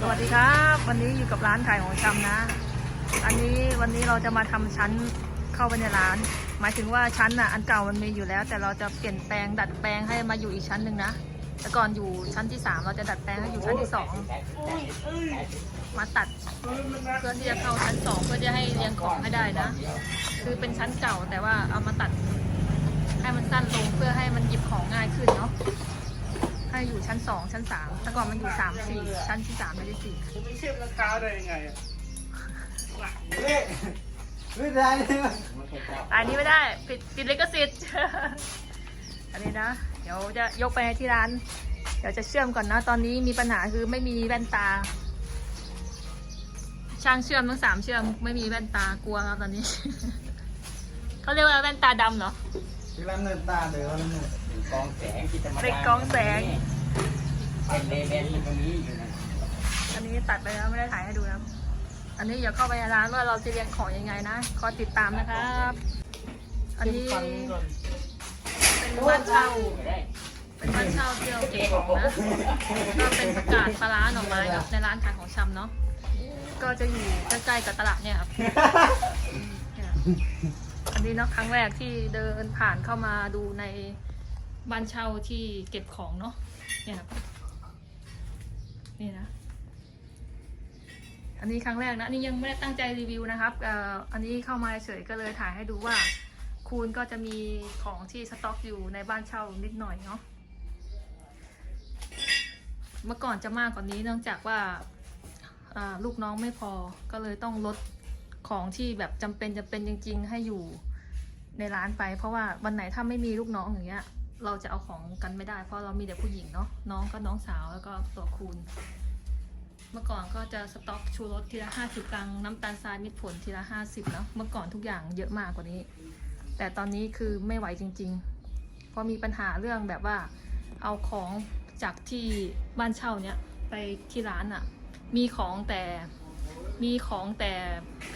สวัสดีครับ วันนี้อยู่กับร้านขายของชำนะ อันนี้วันนี้เราจะมาทำชั้นเข้าไปในร้าน หมายถึงว่าชั้นอะอันเก่ามันมีอยู่แล้ว แต่เราจะเปลี่ยนแปลงดัดแปลงให้มาอยู่อีกชั้นหนึ่งนะ แต่ก่อนอยู่ชั้นที่สามเราจะดัดแปลงให้อยู่ชั้นที่สองมาตัดเพื่อที่จะเข้าชั้นสองเพื่อจะให้เรียงของให้ได้นะ คือเป็นชั้นเก่าแต่ว่าเอามาตัดให้มันสั้นลงเพื่อให้มันหยิบของง่ายขึ้นเนาะ อยู่ชั้นสองชั้นสามแต่ก่อนมันอยู่สามสี่ชั้นที่สามไม่ได้สี่จะไม่เชื่อราคาได้ยังไงอะเฮ้ยไม่ได้เลยอันนี้ไม่ได้ปิดปิดลิขสิทธิ์อันนี้นะ เดี๋ยวจะยกไปที่ร้าน เดี๋ยวจะเชื่อมก่อนนะ ตอนนี้มีปัญหาคือไม่มีแว่นตา ช่างเชื่อมทั้งสามเชื่อมไม่มีแว่นตากลัวครับตอนนี้ เขาเรียกว่าแว่นตาดำเหรอที่ร้านเนินตาเดี๋ยวเราเนินกองแสงที่ธรรมดาเป็นกองแสง อันนี้ตัดไปแล้วไม่ได้ถ่ายให้ดูนะอันนี้เดี๋ยวเข้าไปในร้านว่าเราจะเรียงของยังไงนะคอยติดตามนะครับ อันนี้เป็นบ้านเช่า เป็นบ้านเช่าเที่เราเก็บของนะก็เป็นผักกาดปลาร้าหน่อไม้ครับในร้านขายของชำเนาะก็จะอยู่ใกล้ๆกับตลาดเนี่ยครับอันนี้เนาะครั้งแรกที่เดินผ่านเข้ามาดูในบ้านเช่าที่เก็บของเนาะเนี่ยครับ นี่นะ อันนี้ครั้งแรกนะนนี้ยังไม่ได้ตั้งใจรีวิวนะครับเอ่ออันนี้เข้ามาเฉยก็เลยถ่ายให้ดูว่า คูณก็จะมีของที่สต็อกอยู่ในบ้านเช่านิดหน่อยเนาะเมื่อก่อนจะมากกว่านี้เนื่องจากว่าาลูกน้องไม่พอก็เลยต้องลดของที่แบบจำเป็นจะเป็นจริง ๆ ให้อยู่ในร้านไป เพราะว่าวันไหนถ้าไม่มีลูกน้องอย่างเงี้ย เราจะเอาของกันไม่ได้ เพราะเรามีแต่ผู้หญิงเนาะน้องก็น้องสาวแล้วก็ตัวคูณ เมื่อก่อนก็จะสต็อกชูรสทีละห้าสิบตังน้ำตาลทรายมิตรผลทีละห้าสิบเนาะเมื่อก่อนทุกอย่างเยอะมากกว่านี้ แต่ตอนนี้คือไม่ไหวจริงๆเพราะมีปัญหาเรื่องแบบว่า เอาของจากที่บ้านเช่าเนี้ยไปที่ร้านอะ่ะ มีของแต่มีของแต่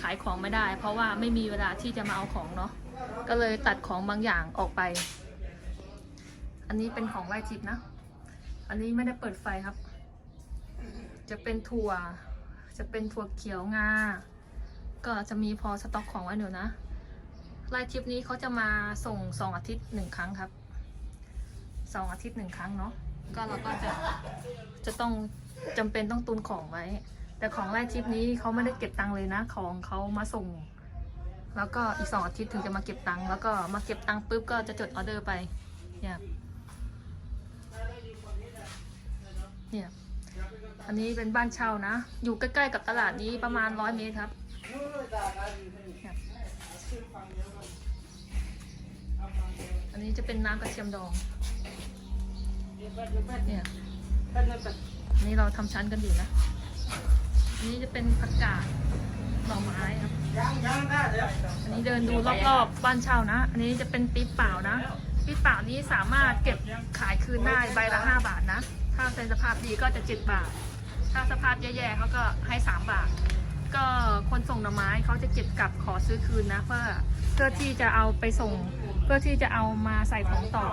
ขายของไม่ได้ เพราะว่าไม่มีเวลาที่จะมาเอาของเนาะก็เลยตัดของบางอย่างออกไป อันนี้เป็นของไร่ทิพนะ อันนี้ไม่ได้เปิดไฟครับ จะเป็นถั่ว จะเป็นถั่วเขียวงา ก็จะมีพอสต็อกของไว้หนูนะรายทริปนี้เขาจะมาส่งสองอาทิตย์หนึ่งครั้งครับสองอาทิตย์หนึ่งครั้งเนาะ ก็เราก็จะจะต้องจำเป็นต้องตุนของไว้ แต่ของรายทริปนี้เขาไม่ได้เก็บตังค์เลยนะ ของเขามาส่ง แล้วก็อีกสองอาทิตย์ถึงจะมาเก็บตังค์ แล้วก็มาเก็บตังค์ปุ๊บก็จะจดออเดอร์ไปเนี่ย เนี่ย อันนี้เป็นบ้านเช่านะ อยู่ใกล้ๆกับตลาดนี้ประมาณร้อยเมตรครับ อันนี้จะเป็นน้ำกระเทียมดอง เนี่ยอันนี้เราทำชั้นกันอยู่นะ อันนี้จะเป็นผักกาดหน่อไม้ครับ อันนี้เดินดูรอบๆบ้านเช่านะ อันนี้จะเป็นปี๊บเปล่านะปี๊บเปล่านี้สามารถเก็บขายคืนได้ใบละห้าบาทนะ ถ้าเป็นสภาพดีก็จะเจ็ดบาท ถ้าสภาพแย่ๆเขาก็ให้สามบาท ก็คนส่งหน่อไม้เขาจะเก็บกลับขอซื้อคืนนะเพื่อเพื่อที่จะเอาไปส่ง เพื่อที่จะเอามาใส่ของต่อ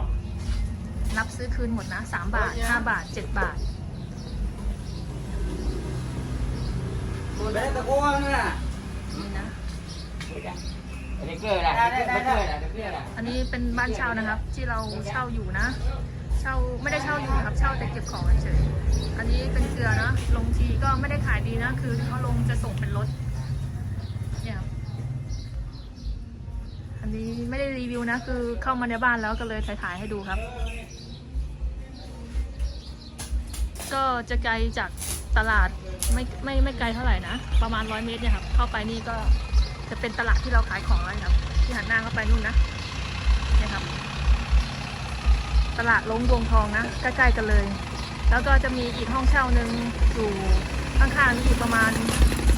รับซื้อคืนหมดนะสามบาทห้าบาทเจ็ดบาทเด็กตะโกนน่ะนี่นะเด็กเกอร์ล่ะเด็กเกอร์ล่ะเด็กเกอร์ล่ะอันนี้เป็นบ้านเช่านะครับ ที่เราเช่าอยู่นะ เช่าไม่ได้เช่าอยู่นะครับเช่าแต่เก็บของเฉยอันนี้เป็นเกลือนะลงทีก็ไม่ได้ขายดีนะ คือเขาลงจะส่งเป็นรถเนี่ยอันนี้ไม่ได้รีวิวนะ คือเข้ามาในบ้านแล้วก็เลยถ่ายๆให้ดูครับ ก็จะไกลจากตลาดไม่ไม่ไม่ไกลเท่าไหร่นะ ประมาณร้อยเมตรเนี่ยครับ เข้าไปนี่ก็จะเป็นตลาดที่เราขายของแล้วครับ ที่หันหน้าเข้าไปนู่นนะเนี่ยครับ ตลาดลงดวงทองนะใกล้ๆกันเลย แล้วก็จะมีอีกห้องเช่าหนึ่งอยู่ข้างๆนี่อีกประมาณ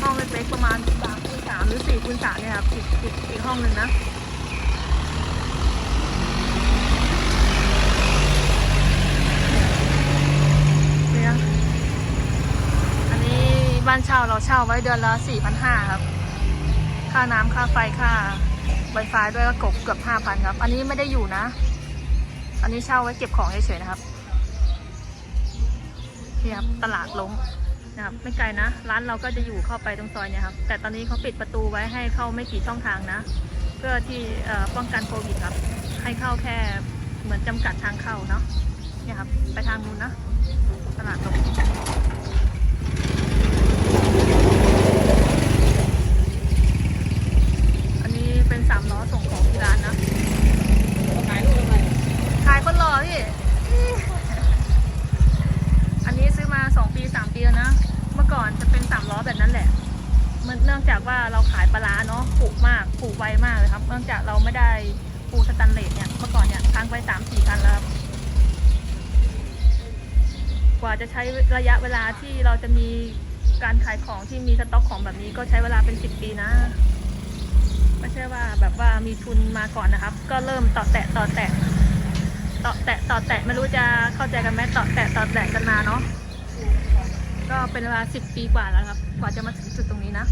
ห้องเล็กๆประมาณสามคูณสามหรือสี่คูณสามเนี่ยครับอีกอีกอีกห้องหนึ่งนะเนี่ยอันนี้บ้านเช่าเราเช่าไว้เดือนละสี่พันห้าครับ ค่าน้ำค่าไฟค่า Wi-Fi ด้วยก็กบเกือบห้าพันครับ อันนี้ไม่ได้อยู่นะ อันนี้เช่าไว้เก็บของเฉยๆนะครับนี่ครับตลาดล้งนะครับ ไม่ไกลนะ ร้านเราก็จะอยู่เข้าไปตรงซอยเนี่ยครับ แต่ตอนนี้เขาปิดประตูไว้ให้เข้าไม่กี่ช่องทางนะ เพื่อที่ป้องกันโควิดครับ ให้เข้าแค่เหมือนจำกัดทางเข้าเนาะเนี่ยครับ ไปทางนู้นนะ ตลาดล้งอันนี้เป็นสามล้อส่งของที่ร้านนะ ถ่ายรูปทำไม ขายคนหล่อพี่ อันนี้ซื้อมาสองปีสามปีแล้วนะ เมื่อก่อนจะเป็นสามล้อแบบนั้นแหละมันเนื่องจากว่าเราขายปลูกมากปลูกไวมากเลยครับ เนื่องจากเราไม่ได้ปูสแตนเลสเนี่ยเมื่อก่อนเนี่ยค้างไปสามสี่พันแล้วกว่าจะใช้ระยะเวลาที่เราจะมีการขายของที่มีสต็อกของแบบนี้ก็ใช้เวลาเป็นสิบปีนะไม่ใช่ว่าแบบว่ามีทุนมาก่อนนะครับ ก็เริ่มต่อแตะต่อแตะต่อแตะต่อแตะไม่รู้จะเข้าใจกันไหมต่อแตะต่อแตะกันมาเนาะก็เป็นเวลาสิบปีกว่าแล้วครับ กว่าจะมาถึงจุดตรงนี้นะ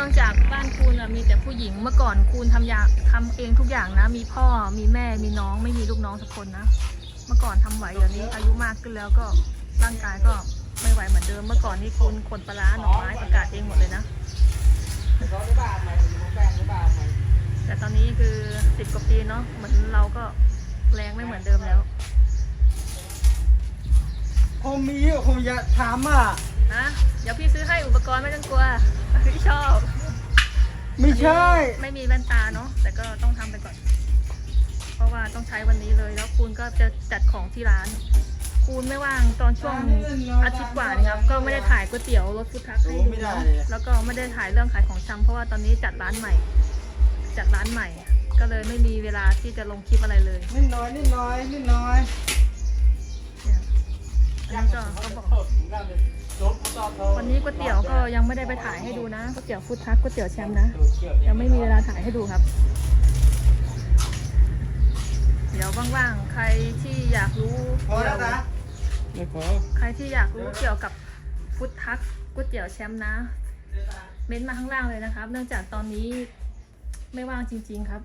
นื่องจากบ้านคูณอะมีแต่ผู้หญิงเมื่อก่อนคูณทำอยางทำเองทุกอย่างนะ มีพ่อมีแม่มีน้องไม่มีลูกน้องสักคนนะ เมื่อก่อนทำไหวเดี๋ยวนี้อายุมากขึ้นแล้วก็ร่างกายก็ไม่ไหวเหมือนเดิมเมื่อก่อนนี่คูณขนปลาร้าหน่อไม้ประกาศเองหมดเลยนะเขาได้บ้าไหมของแป้งได้บ้าไหมแต่ตอนนี้คือสิบกว่าปีเนาะเหมือนเราก็แรงไม่เหมือนเดิมแล้วผมมีอยู่ผมอยากถามอะนะเดี๋ยวพี่ซื้อให้อุปกรณ์ไม่ต้องกลัว พี่ชอบ ไม่ใช่ ไม่มีแว่นตาเนาะแต่ก็ต้องทำไปก่อน เพราะว่าต้องใช้วันนี้เลยแล้วคุณก็จะจัดของที่ร้านคุณไม่ว่างตอนช่วงอาทิตย์กว่านี่ครับก็ไม่ได้ถ่ายก๋วยเตี๋ยวรถฟุตทักให้ดูเนาะแล้วก็ไม่ได้ถ่ายเรื่องขายของชำเพราะว่าตอนนี้จัดร้านใหม่ จัดร้านใหม่ ก็เลยไม่มีเวลาที่จะลงคลิปอะไรเลยนิดน้อยนิดน้อยนิดน้อยเนี่ยอันนี้ก็เขาบอก วันนี้ก๋วยเตี๋ยวก็ยังไม่ได้ไปถ่ายให้ดูนะก๋วยเตี๋ยวฟุตทักก๋วยเตี๋ยวแชมป์นะ ยังไม่มีเวลาถ่ายให้ดูครับ เดี๋ยวว่างๆใครที่อยากรู้พอแล้วนะไม่พอใครที่อยากรู้เกี่ยวกับฟุตทักก๋วยเตี๋ยวแชมป์นะ เม้นต์มาข้างล่างเลยนะครับ เนื่องจากตอนนี้ไม่ว่างจริง ๆครับ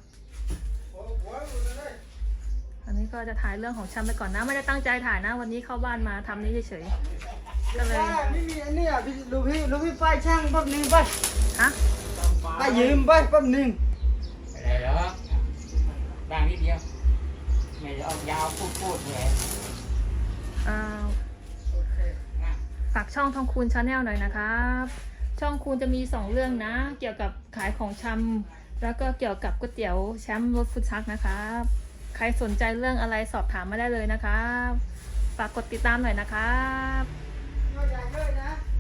อันนี้ก็จะถ่ายเรื่องของแชมป์ไปก่อนนะ ไม่ได้ตั้งใจถ่ายนะ วันนี้เข้าบ้านมาทำนี้เฉยๆ ก็เลย ไม่มีอันนี้อะพี่ดูพี่ดูพี่ป้ายช่างแป๊บนึงไปฮะ ไปยืมไปแป๊บนึงอะไรเหรอบ้างนิดเดียว ไม่ได้เอายาวพูดพูดเลยเอ่อฝากช่องทองคูณชาแนลหน่อยนะครับ ช่องคูณจะมีสองเรื่องนะ เกี่ยวกับขายของชำแล้วก็เกี่ยวกับก๋วยเตี๋ยวแชมป์รถฟุตชักนะครับ ใครสนใจเรื่องอะไรสอบถามมาได้เลยนะครับ ฝากกดติดตามหน่อยนะครับ Thôi, về.